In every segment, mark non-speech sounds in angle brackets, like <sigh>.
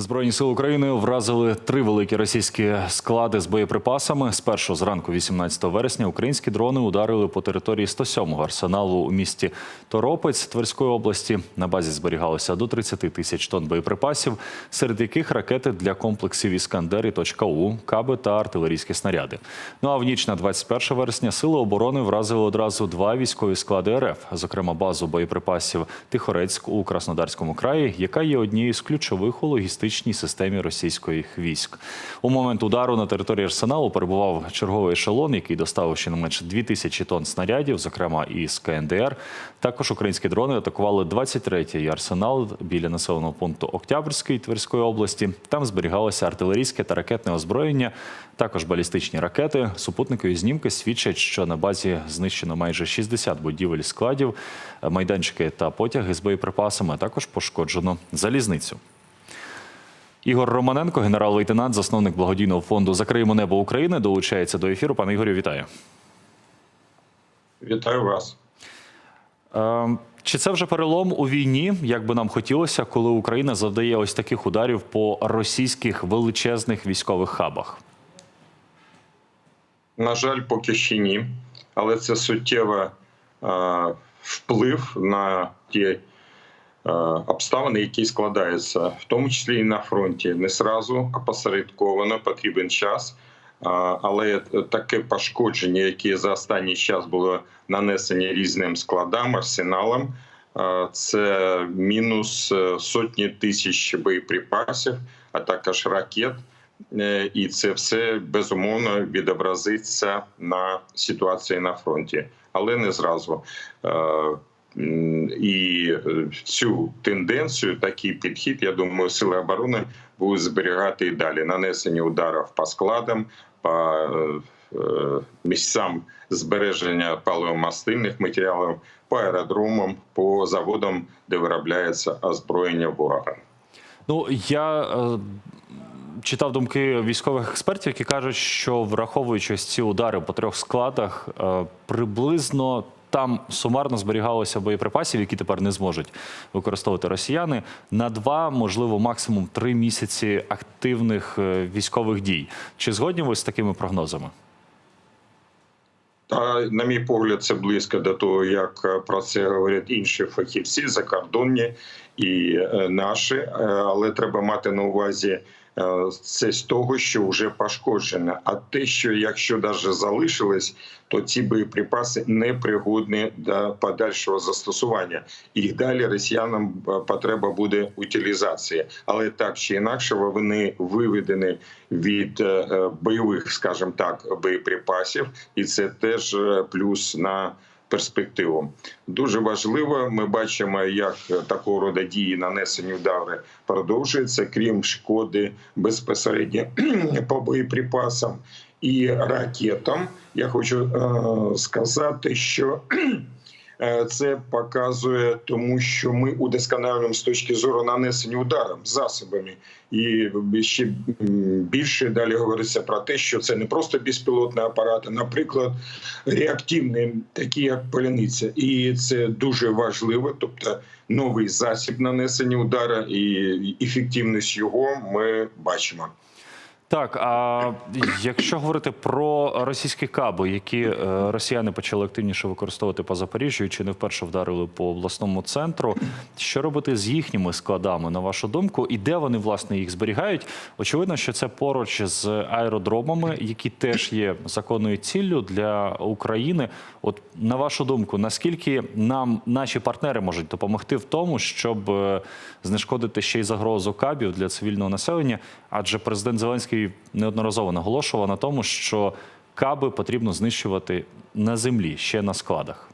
Збройні сили України вразили три великі російські склади з боєприпасами. Спершу зранку, 18 вересня, українські дрони ударили по території 107-го арсеналу у місті Торопець Тверської області. На базі зберігалося до 30 тисяч тонн боєприпасів, серед яких ракети для комплексів Іскандер і точка У, каби та артилерійські снаряди. Ну а в ніч на 21 вересня сили оборони вразили одразу два військові склади РФ, зокрема базу боєприпасів Тихорецьк у Краснодарському краї, яка є однією з ключових у логістичній системі російських військ. У момент удару на території арсеналу перебував черговий ешелон, який доставив щонайменше 2 тисячі тонн снарядів, зокрема із КНДР. Також українські дрони атакували 23-й арсенал біля населеного пункту Октябрьський Тверської області. Там зберігалося артилерійське та ракетне озброєння, також балістичні ракети. Супутникові знімки свідчать, що на базі знищено майже 60 будівель складів, майданчики та потяги з боєприпасами. а Також пошкоджено залізницю. Ігор Романенко, генерал-лейтенант, засновник благодійного фонду Закриємо небо України, долучається до ефіру. Пане Ігорю, вітаю. Вітаю вас. Е, Чи це вже перелом у війні, як би нам хотілося, коли Україна завдає ось таких ударів по російських величезних військових хабах? На жаль, поки ще ні, але це суттєвий е, вплив на ті обставини, які складаються, в тому числі і на фронті. Не сразу, а посередковано потрібен час. Але таке пошкодження, яке за останній час було нанесені різним складам, арсеналам, це мінус е, сотні тисяч боєприпасів, а також ракет. Е, І це все безумовно відобразиться на ситуації на фронті, але не зразу. Е, І е, цю тенденцію, такий підхід, я думаю, сили оборони будуть зберігати і далі. Нанесення ударів по складам, по е, е, місцям збереження паливомастильних матеріалів, по аеродромам, по заводам, де виробляється озброєння ворога. Ну я е, читав думки військових експертів, які кажуть, що враховуючи ці удари по трьох складах, е, приблизно там сумарно зберігалося боєприпасів, які тепер не зможуть використовувати росіяни, на два, можливо, максимум три місяці активних е, військових дій. Чи згодні ви з такими прогнозами? Та, на мій погляд, це близько до того, як е, про це говорять інші фахівці, закордонні і е, наші, але треба мати на увазі це з того, що вже пошкоджене. А те, що якщо навіть залишилось, то ці боєприпаси не пригодні до подальшого застосування. Їх далі росіянам е, потреба буде утилізації, але так чи інакше вони виведені від е, е, бойових, скажімо так, боєприпасів, і це теж е, плюс на перспективу. Дуже важливо. Ми бачимо, як такого роду дії нанесені удари продовжуються, крім шкоди безпосередньо <clears throat> по боєприпасам і ракетам. Я хочу е, сказати, що це показує, тому що ми удосконалюємо з точки зору нанесення ударів засобами, і ще більше далі говориться про те, що це не просто безпілотні апарати, наприклад, реактивні, такі як поляниця, і це дуже важливо. Тобто новий засіб нанесення удара і ефективність його ми бачимо. Так, а якщо говорити про російські каби, які е, росіяни почали активніше використовувати по Запоріжжю, чи не вперше вдарили по обласному центру, що робити з їхніми складами, на вашу думку, і де вони власне їх зберігають? Очевидно, що це поруч з аеродромами, які теж є законною ціллю для України. От на вашу думку, наскільки нам наші партнери можуть допомогти в тому, щоб е, знешкодити ще й загрозу кабів для цивільного населення? Адже президент Зеленський неодноразово наголошував на тому, що каби потрібно знищувати на землі, ще на складах.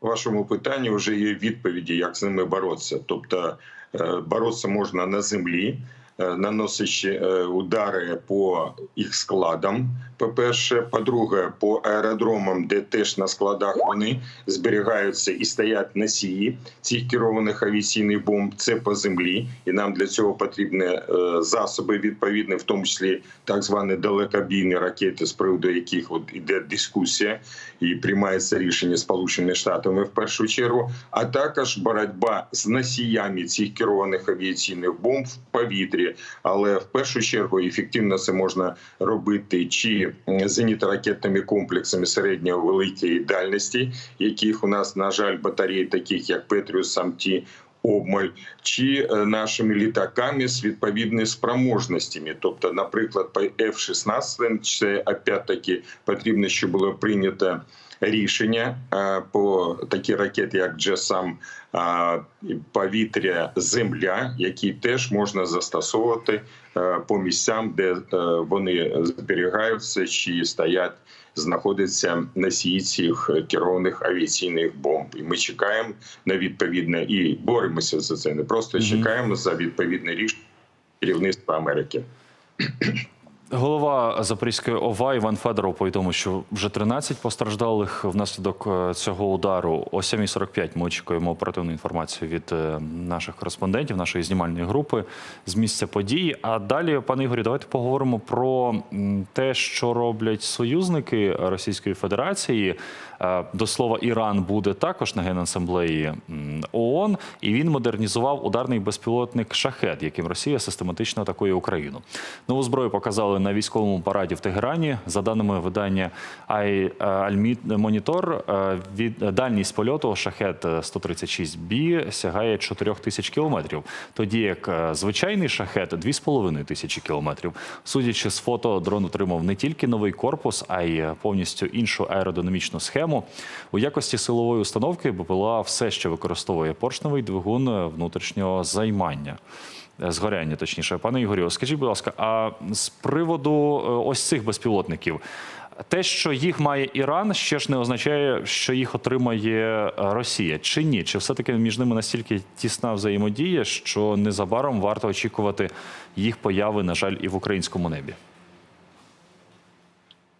Вашому питанні вже є відповіді, як з ними боротися. Тобто е, боротися можна на землі, наносячи е, удари по їх складам. По-перше, по-друге, по аеродромам, де теж на складах вони зберігаються і стоять носії цих керованих авіаційних бомб. Це по землі, і нам для цього потрібні е, засоби відповідні, в тому числі так звані далекобійні ракети, з приводу яких от іде дискусія і приймається рішення Сполученими Штатами в першу чергу, а також боротьба з носіями цих керованих авіаційних бомб в повітрі. Але в першу чергу ефективно це можна робити чи зенітно-ракетними комплексами середньої великої дальності, яких у нас на жаль батареї, таких як Петріус, Самті. Обмаль чи е, нашими літаками з відповідними спроможностями, тобто, наприклад, по F-16, це опять-таки потрібно, щоб було прийнято рішення е, по такі ракети, як Джесам, повітря, земля, які теж можна застосовувати е, по місцям, де вони зберігаються чи стоять, знаходяться носії цих керованих авіаційних бомб. І ми чекаємо на відповідне і боремося за це. Не просто чекаємо за відповідне рішення керівництва Америки. Голова Запорізької ОВА Іван Федоров повідомив, що вже 13 постраждалих внаслідок е, цього удару. О 7.45 ми очікуємо оперативну інформацію від е, наших кореспондентів, нашої знімальної групи з місця події. А далі, пане Ігорі, давайте поговоримо про те, що роблять союзники Російської Федерації. Е, До слова, Іран буде також на генасамблеї ООН, і він модернізував ударний безпілотник Шахет, яким Росія систематично атакує Україну. Нову зброю показали на військовому параді в Тегерані. За даними видання Альмонітор, від дальність польоту Шахет 136 бі сягає 4 тисяч кілометрів. Тоді як е, звичайний шахет 2,5 тисячі кілометрів. Судячи з фото, дрон отримав не тільки новий корпус, а й повністю іншу аеродинамічну схему. У якості силової установки БПЛА все ще використовує поршневий двигун внутрішнього займання. Е, Згоряння, точніше, пане Ігорю, скажіть, будь ласка, а з приводу е, ось цих безпілотників, те, що їх має Іран, ще ж не означає, що їх отримає Росія, чи ні? Чи все-таки між ними настільки тісна взаємодія, що незабаром варто очікувати їх появи, на жаль, і в українському небі?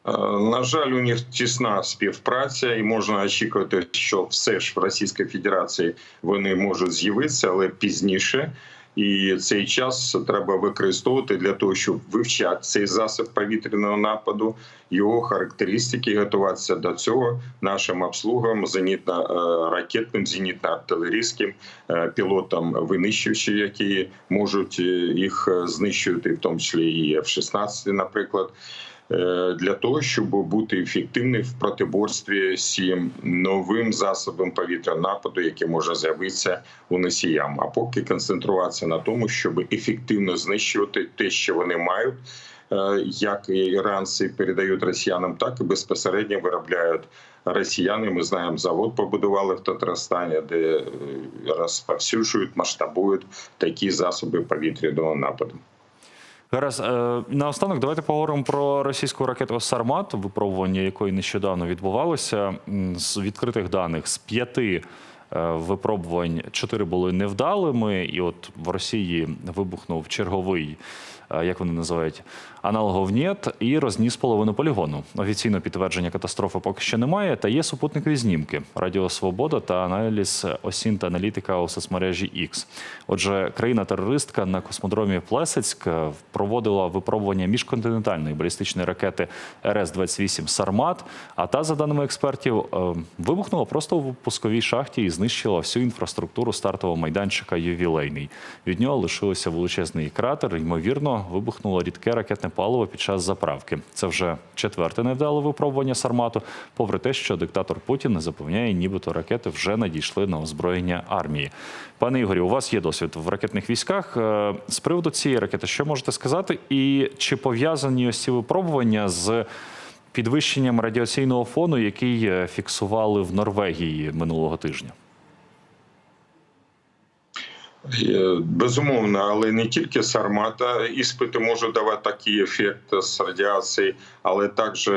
Е, На жаль, у них тісна співпраця, і можна очікувати, що все ж в Російській Федерації вони можуть з'явитися, але пізніше. І цей час треба використовувати для того, щоб вивчати цей засіб повітряного нападу, його характеристики, готуватися до цього нашим обслугам, зенітно-ракетним, зенітно-артилерійським е, пілотам винищувачі, які можуть е, їх е, знищувати, в тому числі і F-16, наприклад. Е, для того, щоб бути ефективним в протиборстві з цим новим засобом повітряного нападу, який може з'явитися у носіям. А поки концентруватися на тому, щоб ефективно знищувати те, що вони мають. е, Як іранці передають росіянам, так і безпосередньо виробляють росіяни. Ми знаємо, завод побудували в Татарстані, де е, розповсюджують, масштабують такі засоби повітряного нападу. Гаразд, е, наостанок давайте поговоримо про російську ракету Сармат, випробування якої нещодавно відбувалося. З відкритих даних з п'яти е, випробувань чотири були невдалими, і от в Росії вибухнув черговий, як вони називають, аналогов НЕТ і розніс половину полігону. Офіційно підтвердження катастрофи поки що немає, та є супутникові знімки, Радіо Свобода та аналіз осін та аналітика у соцмережі X. Отже, країна-терористка на космодромі Плесецьк е, проводила випробування міжконтинентальної балістичної ракети РС-28 Сармат. А та, за даними експертів, е, вибухнула просто в пусковій шахті і знищила всю інфраструктуру стартового майданчика ювілейний. Від нього лишився величезний кратер. Ймовірно, вибухнуло рідке ракетне паливо під час заправки. Це вже четверте невдале випробування Сармату, попри те, що диктатор Путін запевняє, нібито ракети вже надійшли на озброєння армії. Пане Ігорі, у вас є досвід в ракетних військах. Е, З приводу цієї ракети, що можете сказати, і чи пов'язані ось ці випробування з підвищенням радіаційного фону, який е, фіксували в Норвегії минулого тижня? Е, Безумовно, але не тільки з армата іспити можуть давати такий ефект з радіації, але також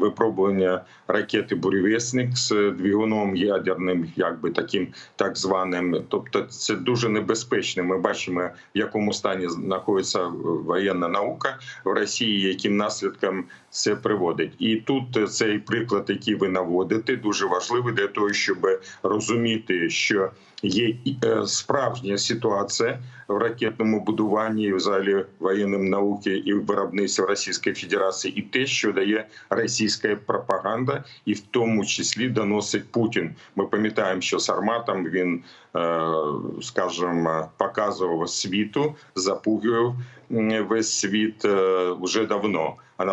випробування ракети Буревесник з двигуном ядерним, якби таким так званим. Тобто, це дуже небезпечно. Ми бачимо, в якому стані знаходиться воєнна наука в Росії, яким наслідкам це приводить. І тут цей приклад, який ви наводите, дуже важливий для того, щоб розуміти, що є е, справжня ситуація в ракетному будуванні, і взагалі воєнним науки і виробництві Російської Федерації, і те, що дає російська пропаганда, і в тому числі доносить Путін. Ми пам'ятаємо, що з Арматом він, е, скажімо, показував світу, запугував весь світ е, вже давно. А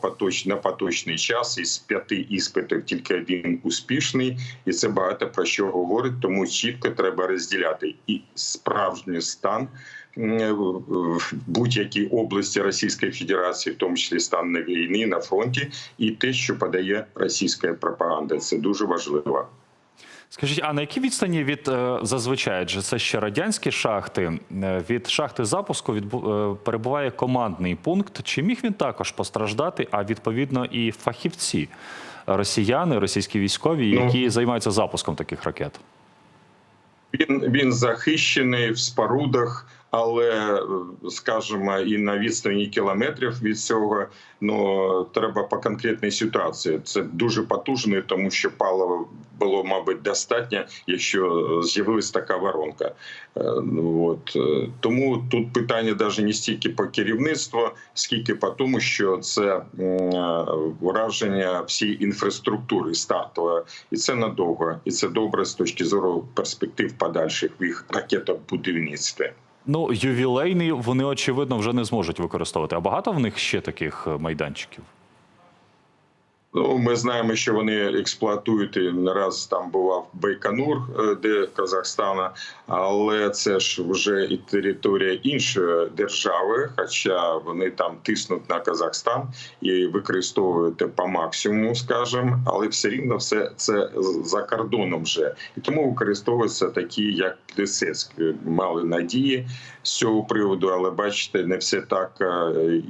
поточ... на поточний час із п'яти іспитів тільки один успішний, і це багато про що говорить. Тому чітко треба розділяти і справжній стан в будь-якій області Російської Федерації, в тому числі стан на війни на фронті, і те, що подає російська пропаганда. Це дуже важливо. Скажіть, а на якій відстані від е, зазвичай, адже це ще радянські шахти, е, від шахти запуску відбу- е, перебуває командний пункт. Чи міг він також постраждати? А відповідно і фахівці, росіяни, російські військові, Ну. які займаються запуском таких ракет? Він він захищений в спорудах, але е, скажімо, і на відстані кілометрів від цього ну треба по конкретній ситуації. Це дуже потужно, тому що палива було, мабуть, достатньо, якщо з'явилась така воронка. Е, ну, От е, тому тут питання навіть не стільки по керівництву, скільки по тому, що це е, враження всієї інфраструктури стартової, і це надовго, і це добре з точки зору перспектив подальших в їх ракетобудівництві. Ну, ювілейний вони очевидно вже не зможуть використовувати. А багато в них ще таких майданчиків? Ну, ми знаємо, що вони експлуатують і не раз там бував Байконур, е, де Казахстана, але це ж вже і територія іншої держави, хоча вони там тиснуть на Казахстан і використовують по максимуму, скажімо, але все рівно все це за кордоном вже. І тому використовуються такі, як Плесецьк. Мали надії з цього приводу, але бачите, не все так е,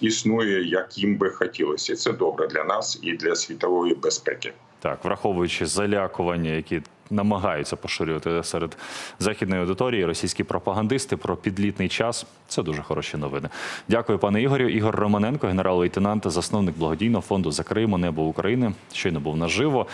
існує, як їм би хотілося. Це добре для нас і для світової безпеки. Так, враховуючи залякування, які намагаються поширювати серед західної аудиторії, російські пропагандисти про підлітний час. Це дуже хороші новини. Дякую, пане Ігорю. Ігор Романенко, генерал-лейтенант, засновник благодійного фонду Закриємо небо України. Щойно був наживо.